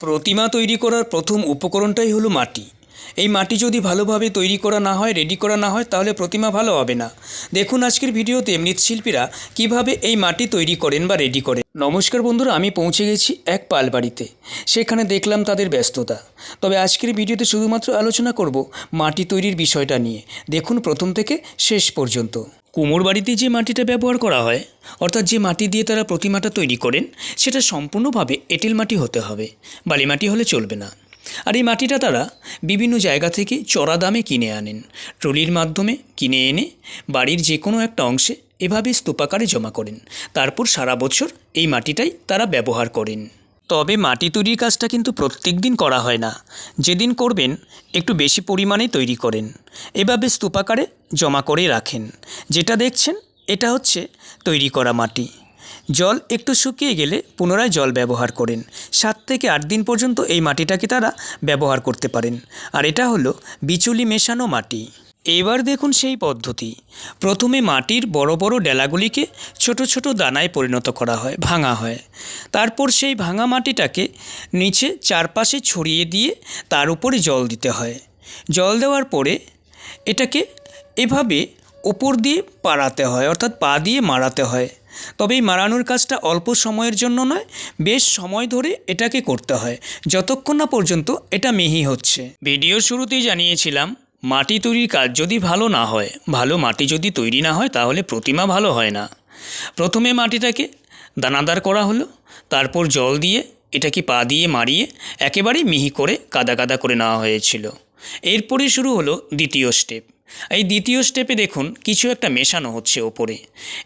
প্রতিমা তৈরি করার প্রথম উপকরণটাই হলো মাটি। এই মাটি যদি ভালোভাবে তৈরি করা না হয় রেডি করা না হয়, তাহলে প্রতিমা ভালো হবে না। দেখুন আজকের ভিডিওতে মৃৎশিল্পীরা কীভাবে এই মাটি তৈরি করেন বা রেডি করেন। নমস্কার বন্ধুরা, আমি পৌঁছে গেছি এক পাল বাড়িতে সেখানে দেখলাম তাদের ব্যস্ততা। তবে আজকের ভিডিওতে শুধুমাত্র আলোচনা করব মাটি তৈরির বিষয়টা নিয়ে। দেখুন প্রথম থেকে শেষ পর্যন্ত। কুমোর বাড়িতে যে মাটিটা ব্যবহার করা হয়, অর্থাৎ যে মাটি দিয়ে তারা প্রতিমাটা তৈরি করেন, সেটা সম্পূর্ণভাবে এঁটেল মাটি হতে হবে। বালি মাটি হলে চলবে না। আর এই মাটিটা তারা বিভিন্ন জায়গা থেকে চড়া দামে কিনে আনেন। ট্রলির মাধ্যমে কিনে এনে বাড়ির যে কোনো একটা অংশে এভাবে স্তূপাকারে জমা করেন। তারপর সারা বছর এই মাটিটাই তারা ব্যবহার করেন। তবে মাটি তৈরির কাজটা কিন্তু প্রত্যেক দিন করা হয় না। যেদিন করবেন, একটু বেশি পরিমাণে তৈরি করেন। এভাবে স্তূপাকারে জমা করে রাখেন। যেটা দেখছেন, এটা হচ্ছে তৈরি করা মাটি। জল একটু শুকিয়ে গেলে পুনরায় জল ব্যবহার করেন। সাত থেকে আট দিন পর্যন্ত এই মাটিটাকে তারা ব্যবহার করতে পারেন। আর এটা হলো বিচুলি মেশানো মাটি। এবার দেখুন সেই পদ্ধতি। প্রথমে মাটির বড় বড় ডেলাগুলিকে ছোট ছোট দানায় পরিণত করা হয়, ভাঙা হয়। তারপর সেই ভাঙা মাটিটাকে নিচে চারপাশে ছড়িয়ে দিয়ে তার উপরে জল দিতে হয়। জল দেওয়ার পরে এটাকে এভাবে ওপর দিয়ে পাড়াতে হয়, অর্থাৎ পা দিয়ে মারাতে হয়। তবে এই মারানোর কাজটা অল্প সময়ের জন্য নয়, বেশ সময় ধরে এটাকে করতে হয়। যতক্ষণ না পর্যন্ত এটা মিহি হচ্ছে। ভিডিওর শুরুতেই জানিয়েছিলাম, মাটি তৈরির কাজ যদি ভালো না হয়, ভালো মাটি যদি তৈরি না হয় তাহলে প্রতিমা ভালো হয় না। প্রথমে মাটিটাকে দানাদার করা হলো, তারপর জল দিয়ে এটাকে পা দিয়ে মারিয়ে একেবারেই মিহি করে কাদা কাদা করে নেওয়া হয়েছিল। এরপরে শুরু হলো দ্বিতীয় স্টেপ এই দ্বিতীয় স্টেপে দেখুন, কিছু একটা মেশানো হচ্ছে ওপরে।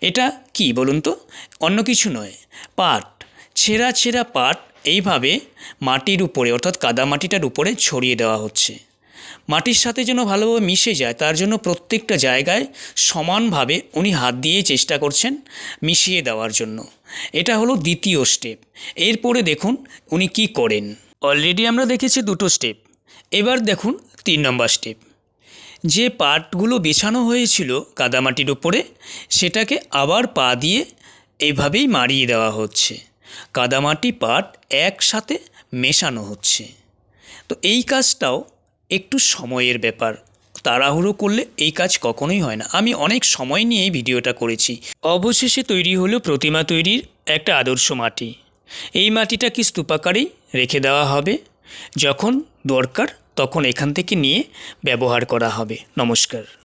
এটা কি বলুন তো? অন্য কিছু নয়, পাট। ছেঁড়া ছেঁড়া পাট এইভাবে মাটির উপরে, অর্থাৎ কাদা মাটিটার উপরে ছড়িয়ে দেওয়া হচ্ছে। মাটির সাথে যেন ভালোভাবে মিশে যায়, তার জন্য প্রত্যেকটা জায়গায় সমানভাবে উনি হাত দিয়ে চেষ্টা করছেন মিশিয়ে দেওয়ার জন্য। এটা হলো দ্বিতীয় স্টেপ এরপরে দেখুন উনি কি করেন। অলরেডি আমরা দেখেছি দুটো স্টেপ এবার দেখুন তিন নম্বর স্টেপ যে পাটগুলো বেছানো হয়েছিল কাদামাটির ওপরে সেটাকে আবার পা দিয়ে এভাবেই মারিয়ে দেওয়া হচ্ছে। কাদামাটি পাট একসাথে মেশানো হচ্ছে। তো এই কাজটাও একটু সময়ের ব্যাপার। তাড়াহুড়ো করলে এই কাজ কখনোই হয় না। আমি অনেক সময় নিয়ে এই ভিডিওটা করেছি। অবশেষে তৈরি হলো প্রতিমা তৈরির একটা আদর্শ মাটি। এই মাটিটাকে স্তূপাকারেই রেখে দেওয়া হবে। যখন দরকার তখন এখান থেকে নিয়ে ব্যবহার করা হবে। নমস্কার।